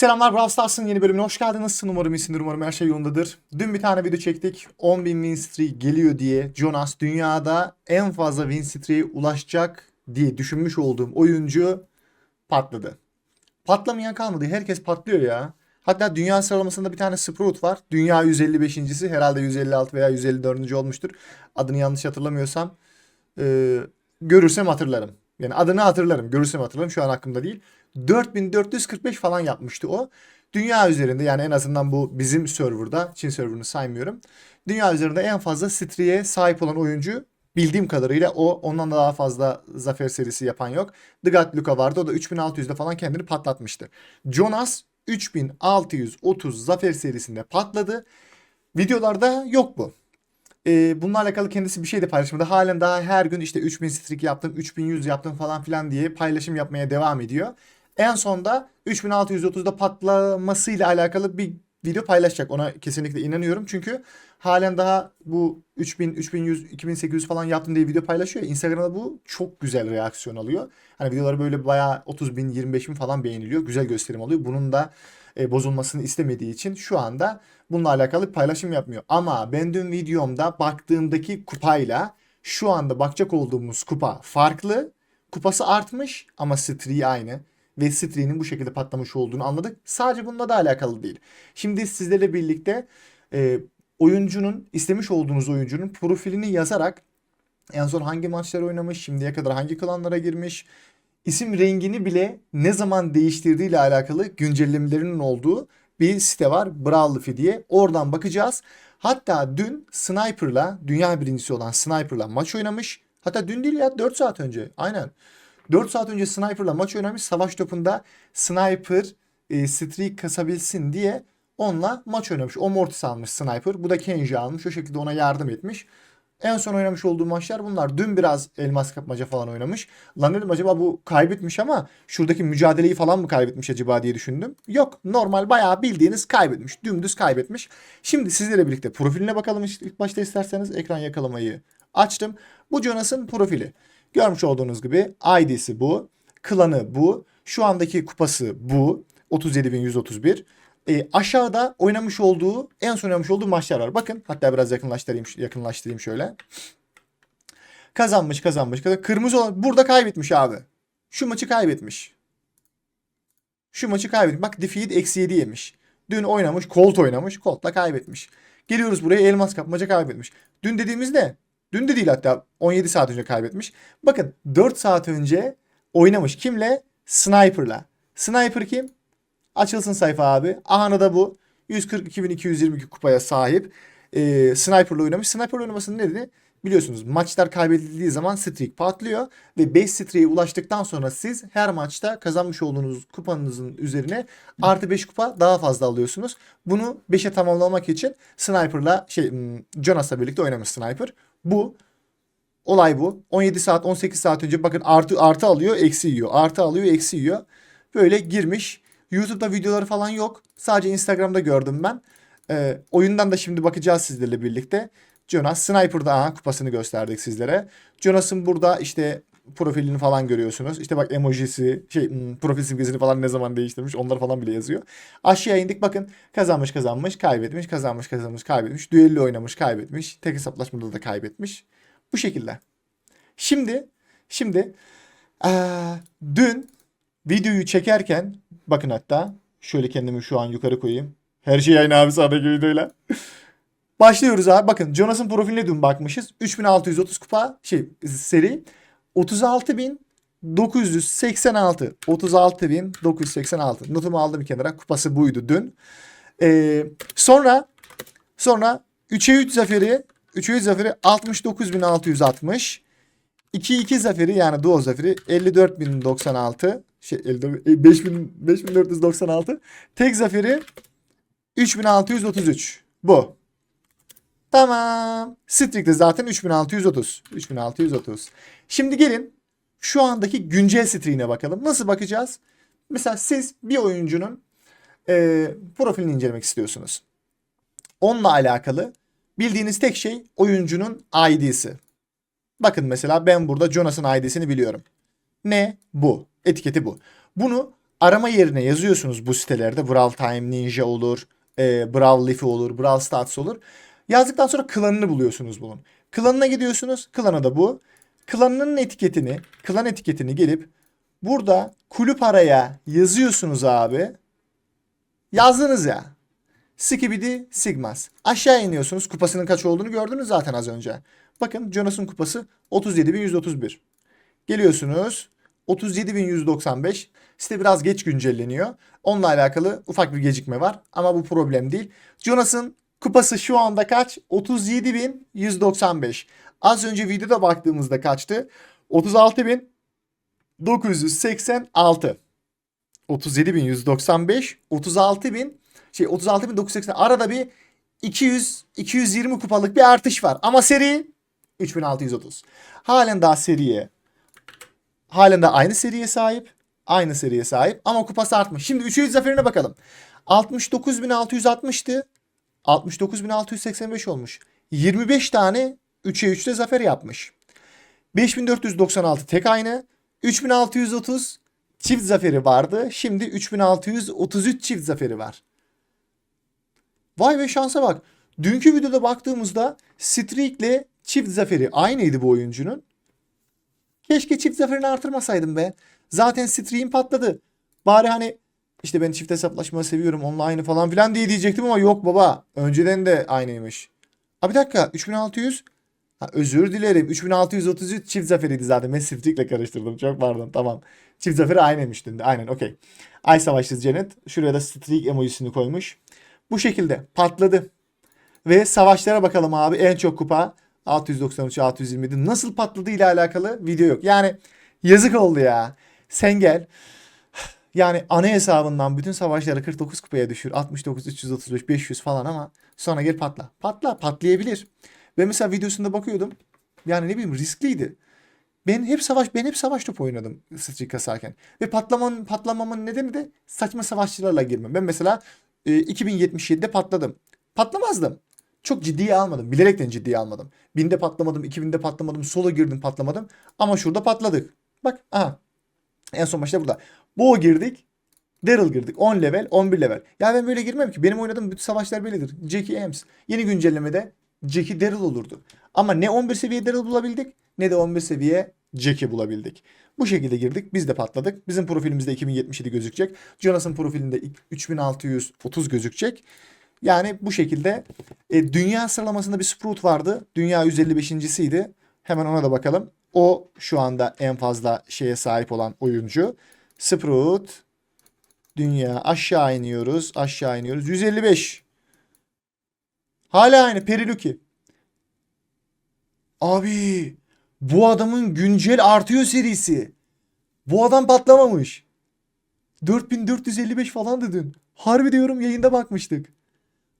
Selamlar Brawl Stars'ın yeni bölümüne hoş geldiniz. Nasılsın? Umarım iyisindir. Umarım her şey yolundadır. Dün bir tane video çektik. 10.000 win streak geliyor diye Jonas dünyada en fazla win streak'e ulaşacak diye düşünmüş olduğum oyuncu patladı. Patlamayan kalmadı. Herkes patlıyor ya. Hatta dünya sıralamasında bir tane Sprout var. Dünya 155.si. Herhalde 156 veya 154. olmuştur. Adını yanlış hatırlamıyorsam. Ee, görürsem hatırlarım. Yani adını hatırlarım. Görürsem hatırlarım. Şu an aklımda değil. 4445 falan yapmıştı o. Dünya üzerinde yani en azından bu bizim serverda, Çin serverını saymıyorum. Dünya üzerinde en fazla streak'e sahip olan oyuncu bildiğim kadarıyla o. Ondan da daha fazla zafer serisi yapan yok. The God Luka vardı. O da 3600'de falan kendini patlatmıştı. Jonas 3630 zafer serisinde patladı. Videolarda yok bu. Ee, bununla alakalı kendisi bir şey de paylaşmadı. Halen daha her gün işte 3000 streak yaptım, 3100 yaptım falan filan diye paylaşım yapmaya devam ediyor. En sonda 3630'da patlamasıyla alakalı bir video paylaşacak. Ona kesinlikle inanıyorum. Çünkü halen daha bu 3000, 3100, 2800 falan yaptım diye video paylaşıyor. Instagram'da bu çok güzel reaksiyon alıyor. Hani videoları böyle bayağı 30 bin, 25 bin falan beğeniliyor. Güzel gösterim alıyor. Bunun da e, bozulmasını istemediği için şu anda bununla alakalı paylaşım yapmıyor. Ama ben dün videomda baktığımdaki kupayla şu anda bakacak olduğumuz kupa farklı. Kupası artmış ama streak'i aynı ve Stree'nin bu şekilde patlamış olduğunu anladık. Sadece bununla da alakalı değil. Şimdi sizlerle birlikte e, oyuncunun, istemiş olduğunuz oyuncunun profilini yazarak en son hangi maçlar oynamış, şimdiye kadar hangi klanlara girmiş, isim rengini bile ne zaman değiştirdiği ile alakalı güncellemelerinin olduğu bir site var. Brawlify diye. Oradan bakacağız. Hatta dün Sniper'la, dünya birincisi olan Sniper'la maç oynamış. Hatta dün değil ya 4 saat önce. Aynen. 4 saat önce Sniper'la maç oynamış. Savaş topunda Sniper e, streak kasabilsin diye onunla maç oynamış. O Mortis almış Sniper. Bu da Kenji almış. O şekilde ona yardım etmiş. En son oynamış olduğu maçlar bunlar. Dün biraz elmas kapmaca falan oynamış. Lan dedim acaba bu kaybetmiş ama şuradaki mücadeleyi falan mı kaybetmiş acaba diye düşündüm. Yok normal bayağı bildiğiniz kaybetmiş. Dümdüz kaybetmiş. Şimdi sizlerle birlikte profiline bakalım ilk başta isterseniz ekran yakalamayı açtım. Bu Jonas'ın profili. Görmüş olduğunuz gibi ID'si bu. Klanı bu. Şu andaki kupası bu. 37.131. E, aşağıda oynamış olduğu, en son oynamış olduğu maçlar var. Bakın hatta biraz yakınlaştırayım, yakınlaştırayım şöyle. Kazanmış, kazanmış, kazanmış. Kırmızı olan burada kaybetmiş abi. Şu maçı kaybetmiş. Şu maçı kaybetmiş. Bak defeat eksi 7 yemiş. Dün oynamış, Colt oynamış. Colt'la kaybetmiş. Geliyoruz buraya elmas kapmaca kaybetmiş. Dün dediğimizde Dün de değil hatta 17 saat önce kaybetmiş. Bakın 4 saat önce oynamış. Kimle? Sniper'la. Sniper kim? Açılsın sayfa abi. Ahana da bu. 142.222 kupaya sahip. Ee, Sniper'la oynamış. Sniper oynamasının nedeni biliyorsunuz maçlar kaybedildiği zaman streak patlıyor ve 5 streak'e ulaştıktan sonra siz her maçta kazanmış olduğunuz kupanızın üzerine artı 5 kupa daha fazla alıyorsunuz. Bunu 5'e tamamlamak için Sniper'la şey hmm, Jonas'la birlikte oynamış Sniper. Bu olay bu. 17 saat 18 saat önce bakın artı artı alıyor eksi yiyor. Artı alıyor eksi yiyor. Böyle girmiş. YouTube'da videoları falan yok. Sadece Instagram'da gördüm ben. Ee, oyundan da şimdi bakacağız sizlerle birlikte. Jonas Sniper'da aha, kupasını gösterdik sizlere. Jonas'ın burada işte profilini falan görüyorsunuz. İşte bak emojisi, şey hmm, profil simgesini falan ne zaman değiştirmiş onlar falan bile yazıyor. Aşağıya indik bakın kazanmış kazanmış kaybetmiş kazanmış kazanmış kaybetmiş. Düelli oynamış kaybetmiş. Tek hesaplaşmada da kaybetmiş. Bu şekilde. Şimdi şimdi ee, dün videoyu çekerken bakın hatta şöyle kendimi şu an yukarı koyayım. Her şey aynı abi sağdaki videoyla. Başlıyoruz abi. Bakın Jonas'ın profiline dün bakmışız. 3630 kupa şey seri. 36.986 36.986 notumu aldım kenara kupası buydu dün. Ee, sonra sonra 3'e 3 zaferi 3'e 3 zaferi 69.660 2-2 zaferi yani duo zaferi 54.096 şey 5000 5496 tek zaferi 3633 bu. Tamam. Streak'te zaten 3630. 3630. Şimdi gelin şu andaki güncel streak'ine bakalım. Nasıl bakacağız? Mesela siz bir oyuncunun e, profilini incelemek istiyorsunuz. Onunla alakalı bildiğiniz tek şey oyuncunun ID'si. Bakın mesela ben burada Jonas'ın ID'sini biliyorum. Ne? Bu. Etiketi bu. Bunu arama yerine yazıyorsunuz bu sitelerde. Brawl Time Ninja olur, e, Brawl Leafy olur, Brawl Stats olur. Yazdıktan sonra klanını buluyorsunuz bunun. Klanına gidiyorsunuz. Klanı da bu. Klanının etiketini, klan etiketini gelip burada kulüp araya yazıyorsunuz abi. Yazdınız ya. Skibidi Sigmas. Aşağı iniyorsunuz. Kupasının kaç olduğunu gördünüz zaten az önce. Bakın Jonas'ın kupası 37.131. Geliyorsunuz. 37.195. Site biraz geç güncelleniyor. Onunla alakalı ufak bir gecikme var. Ama bu problem değil. Jonas'ın kupası şu anda kaç? 37.195. Az önce videoda baktığımızda kaçtı? 36.986. 37.195, 36.000 şey 36.980 arada bir 200 220 kupalık bir artış var. Ama seri 3630. Halen daha seriye halen de aynı seriye sahip. Aynı seriye sahip ama kupası artmış. Şimdi 300 zaferine bakalım. 69.660'tı. 69.685 olmuş. 25 tane 3'e 3'te zafer yapmış. 5496 tek aynı. 3630 çift zaferi vardı. Şimdi 3633 çift zaferi var. Vay be şansa bak. Dünkü videoda baktığımızda Streak'le çift zaferi aynıydı bu oyuncunun. Keşke çift zaferini artırmasaydım be. Zaten Streak'in patladı. Bari hani işte ben çift hesaplaşmayı seviyorum online falan filan diye diyecektim ama yok baba. Önceden de aynıymış. Ha bir dakika 3600 Ha, özür dilerim. 3633 çift zaferiydi zaten. Ben Streak'le karıştırdım. Çok pardon. Tamam. Çift zaferi aynıymış dün de. Aynen okey. Ay savaşçısı Janet. Şuraya da Streak emojisini koymuş. Bu şekilde patladı. Ve savaşlara bakalım abi. En çok kupa 693 627 nasıl patladı ile alakalı video yok. Yani yazık oldu ya. Sen gel. Yani ana hesabından bütün savaşları 49 kupaya düşür. 69, 335, 500 falan ama sonra gel patla. Patla, patlayabilir. Ve mesela videosunda bakıyordum. Yani ne bileyim riskliydi. Ben hep savaş ben hep savaş topu oynadım Streak kasarken. Ve patlamanın patlamamın nedeni de saçma savaşçılarla girmem. Ben mesela e, 2077'de patladım. Patlamazdım. Çok ciddiye almadım. Bilerekten ciddiye almadım. 1000'de patlamadım, 2000'de patlamadım, solo girdim patlamadım. Ama şurada patladık. Bak aha. En son maçta burada. Bo girdik. Daryl girdik. 10 level, 11 level. Ya ben böyle girmem ki. Benim oynadığım bütün savaşlar böyledir. Jackie Ames. Yeni güncellemede Jackie Daryl olurdu. Ama ne 11 seviye Daryl bulabildik ne de 11 seviye Jackie bulabildik. Bu şekilde girdik. Biz de patladık. Bizim profilimizde 2077 gözükecek. Jonas'ın profilinde 3630 gözükecek. Yani bu şekilde e, dünya sıralamasında bir Sprout vardı. Dünya 155.siydi. Hemen ona da bakalım. O şu anda en fazla şeye sahip olan oyuncu. Sprout dünya aşağı iniyoruz. Aşağı iniyoruz. 155. Hala aynı Periluki. Abi bu adamın güncel artıyor serisi. Bu adam patlamamış. 4455 falan dedin. Harbi diyorum yayında bakmıştık.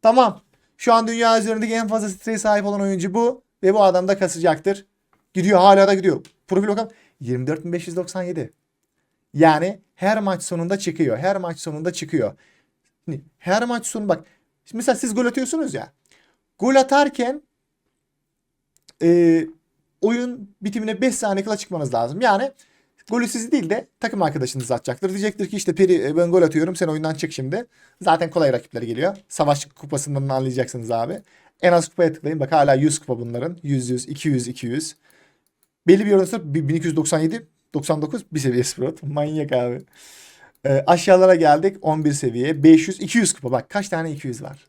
Tamam. Şu an dünya üzerindeki en fazla streye sahip olan oyuncu bu. Ve bu adam da kasacaktır. Gidiyor hala da gidiyor. Profil bakalım. 24.597. Yani her maç sonunda çıkıyor. Her maç sonunda çıkıyor. Her maç sonu bak. Mesela siz gol atıyorsunuz ya. Gol atarken e, oyun bitimine 5 saniye kala çıkmanız lazım. Yani golü siz değil de takım arkadaşınız atacaktır. Diyecektir ki işte Peri e, ben gol atıyorum sen oyundan çık şimdi. Zaten kolay rakipleri geliyor. Savaş kupasından anlayacaksınız abi. En az kupaya tıklayın. Bak hala 100 kupa bunların. 100, 100, 200, 200. Belli bir oranı 1297, 99 bir seviye Sprout. Manyak abi. E, aşağılara geldik. 11 seviye. 500, 200 kupa. Bak kaç tane 200 var.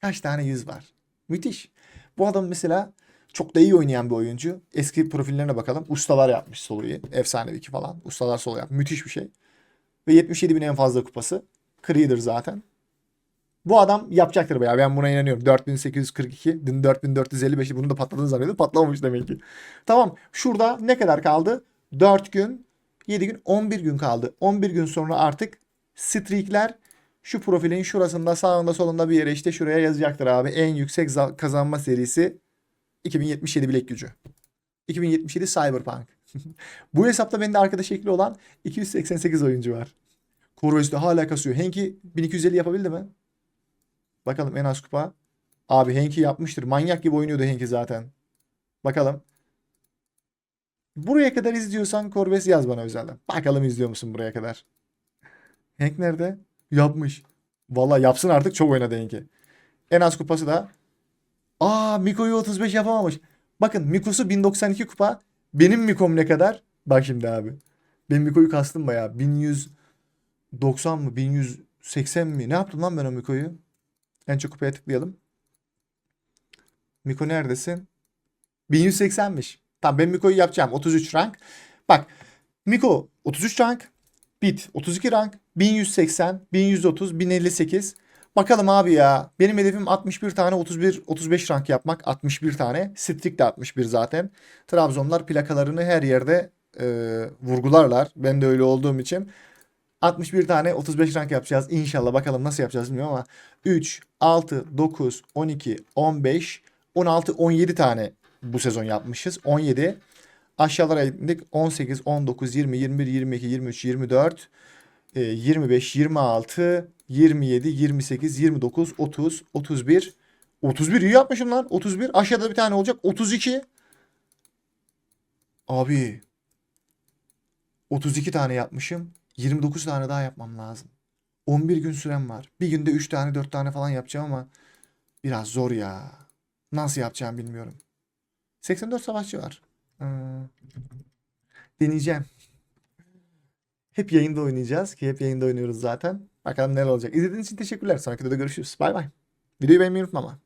Kaç tane 100 var. Müthiş. Bu adam mesela çok da iyi oynayan bir oyuncu. Eski profillerine bakalım. Ustalar yapmış soloyu. Efsanevi 2 falan. Ustalar solo yapmış. Müthiş bir şey. Ve 77 bin en fazla kupası. Creeder zaten. Bu adam yapacaktır bayağı. Ben buna inanıyorum. 4842. Dün 4455. Bunu da patladığını zannediyordum. Patlamamış demek ki. Tamam. Şurada ne kadar kaldı? 4 gün, 7 gün, 11 gün kaldı. 11 gün sonra artık streakler şu profilin şurasında sağında solunda bir yere işte şuraya yazacaktır abi. En yüksek kazanma serisi 2077 bilek gücü. 2077 Cyberpunk. Bu hesapta bende arkadaş ekli olan 288 oyuncu var. Corvus'ta hala kasıyor. Henki 1250 yapabildi mi? Bakalım en az kupa. Abi Henki yapmıştır. Manyak gibi oynuyordu Henki zaten. Bakalım. Buraya kadar izliyorsan Corvus yaz bana özelden. Bakalım izliyor musun buraya kadar. Hank nerede? Yapmış. Vallahi yapsın artık çok oynadı Hank'i. En az kupası da. Aa Miko'yu 35 yapamamış. Bakın Miko'su 1092 kupa. Benim Miko'm ne kadar? Bak şimdi abi. Ben Miko'yu kastım bayağı. 1190 mı? 1180 mi? Ne yaptım lan ben o Miko'yu? En çok kupaya tıklayalım. Miko neredesin? 1180'miş. Tamam ben Miko'yu yapacağım. 33 rank. Bak Miko 33 rank. Bit 32 rank. 1180, 1130, 1058. Bakalım abi ya. Benim hedefim 61 tane 31 35 rank yapmak. 61 tane. Strik de 61 zaten. Trabzonlar plakalarını her yerde e, vurgularlar. Ben de öyle olduğum için. 61 tane 35 rank yapacağız. İnşallah bakalım nasıl yapacağız bilmiyorum ama 3, 6, 9, 12, 15, 16, 17 tane bu sezon yapmışız. 17. Aşağılara indik. 18, 19, 20, 21, 22, 23, 24, e, 25, 26, 27, 28, 29, 30, 31. 31 iyi yapmışım lan. 31. Aşağıda bir tane olacak. 32. Abi. 32 tane yapmışım. 29 tane daha yapmam lazım. 11 gün sürem var. Bir günde 3 tane 4 tane falan yapacağım ama biraz zor ya. Nasıl yapacağım bilmiyorum. 84 savaşçı var. Hmm. Deneyeceğim. Hep yayında oynayacağız ki hep yayında oynuyoruz zaten. Bakalım neler olacak. İzlediğiniz için teşekkürler. Sonraki videoda görüşürüz. Bay bay. Videoyu beğenmeyi unutma ama.